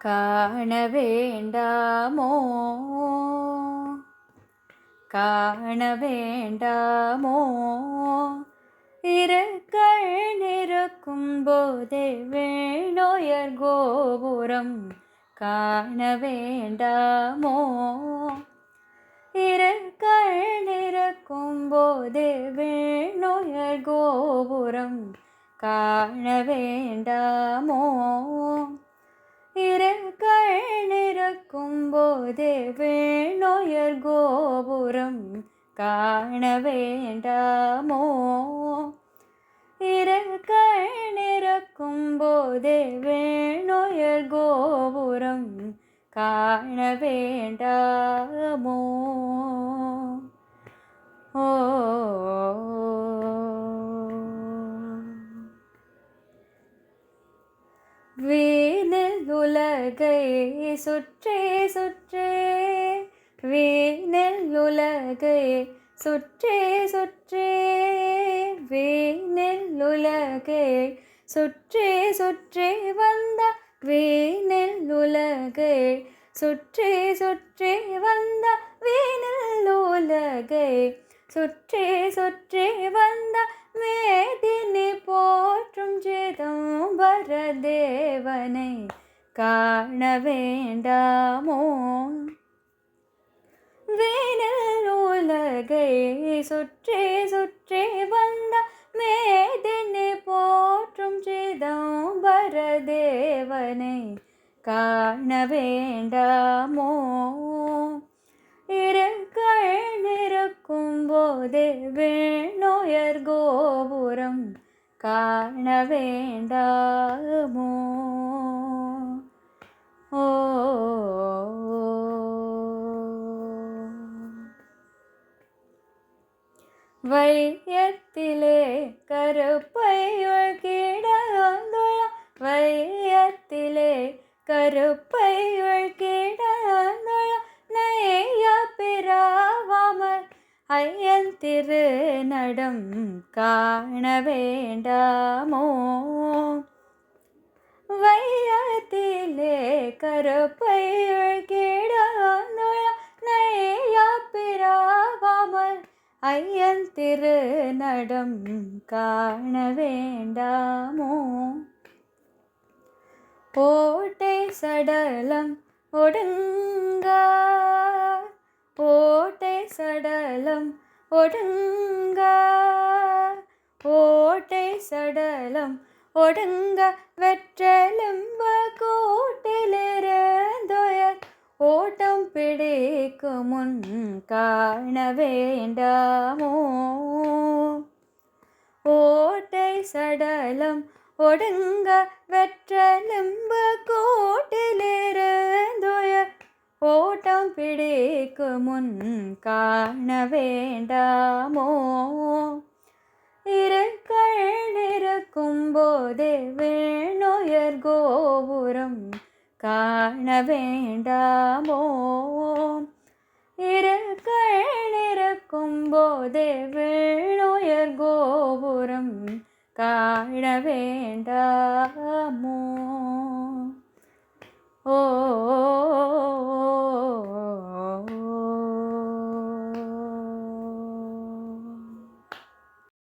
காண வேண்டாமோ காண வேண்டாமோ இருக்கள் நிறக்கும் போதே வேணோயர் கோபுரம் காண வேண்டாமோ இருக்கள் நிறக்கும் போதே வேணோயர் கோபுரம் காண வேண்டாமோ நிற்கும் வேணோயர் கோபுரம் காண வேண்டாமோ? இருக்கள் நிற்கும் போதே வேணோயர் கோபுரம் காண வேண்டாமோ? ஓ. வீணில் உலகை சுற்றே சுற்றே. வீணில் உலகை சுற்றே சுற்றே. வீணில் உலகை சுற்றே சுற்றே. வந்த வீணில் உலகை சுற்றே சுற்றே. வந்த வீணில் உலகை சுற்றே சுற்றே. வந்த மேதினி போற்றும் சிதம்பர தேவனை காண வேண்டாமோ? வேனல் உலகை சுற்றே சுற்றே வந்த மேதினி போற்றும் சிதம்பர தேவனை காண வேண்டாமோ? இருக்கள் நிறக்கும் போதே வேணோயர் கோபுரம் காண வேண்டாமோ? வையத்திலே கருப்பையுள் கிடந்துள்ள வையத்திலே கருப்பையுள் கிடந்துள்ள நெய்ய பிறாவாமல் ஐயன் திரு நடம் காண வேண்டாமோ? வையத்திலே கருப்பையுள் கிட ஐயன் திரு நடம் காண வேண்டாமோ? ஓட்டை சடலம் ஒடுங்கா? ஓட்டை சடலம் ஒடுங்கா? ஓட்டை சடலம் ஒடுங்க. வெற்றெலும்ப கூட்டிலிருந்தோயர் ஓட்டம் பிடிக்கும் முன் காண வேண்டாமோ? ஓட்டை சடலம் ஒடுங்க வெற்றலும்பு கூட்டிலிருந்தோயர் ஓட்டம் பிடிக்கும் முன் காண வேண்டாமோ? இருக்க வேண்டாமோ? இருக்கள் நிற்கும் போதே வேணோயர் கோபுரம் காண வேண்டாமோ? ஓ